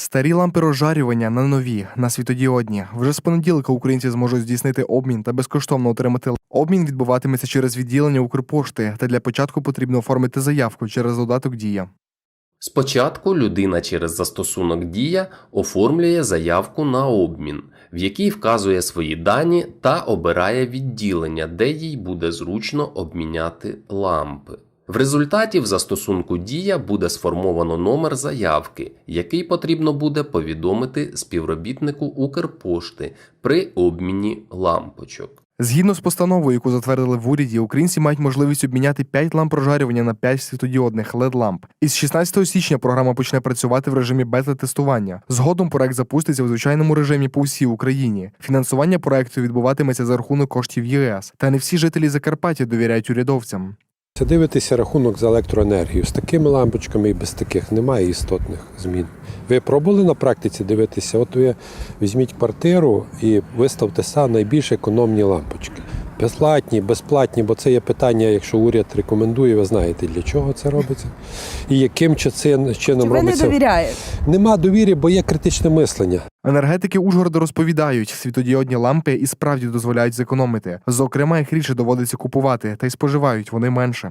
Старі лампи розжарювання на нові, на світодіодні. Вже з понеділка українці зможуть здійснити обмін та безкоштовно отримати. Обмін відбуватиметься через відділення Укрпошти, та для початку потрібно оформити заявку через додаток Дія. Спочатку людина через застосунок Дія оформлює заявку на обмін, в якій вказує свої дані та обирає відділення, де їй буде зручно обміняти лампи. В результаті в застосунку Дія буде сформовано номер заявки, який потрібно буде повідомити співробітнику Укрпошти при обміні лампочок. Згідно з постановою, яку затвердили в уряді, українці мають можливість обміняти 5 ламп розжарювання на 5 світодіодних led ламп. Із 16 січня програма почне працювати в режимі бета-тестування. Згодом проект запуститься в звичайному режимі по всій Україні. Фінансування проекту відбуватиметься за рахунок коштів ЄС. Та не всі жителі Закарпаття довіряють урядовцям. Це дивитися рахунок за електроенергію. З такими лампочками і без таких немає істотних змін. Ви пробували на практиці дивитися? От ви візьміть квартиру і виставте са найбільш економні лампочки. Безплатні, безплатні, бо це є питання, якщо уряд рекомендує, ви знаєте, для чого це робиться. І яким чи це чином Чи ви не робиться. довіряєте? Нема довіри, бо є критичне мислення. Енергетики Ужгорода розповідають, світодіодні лампи і справді дозволяють зекономити. Зокрема, їх рідше доводиться купувати, та й споживають вони менше.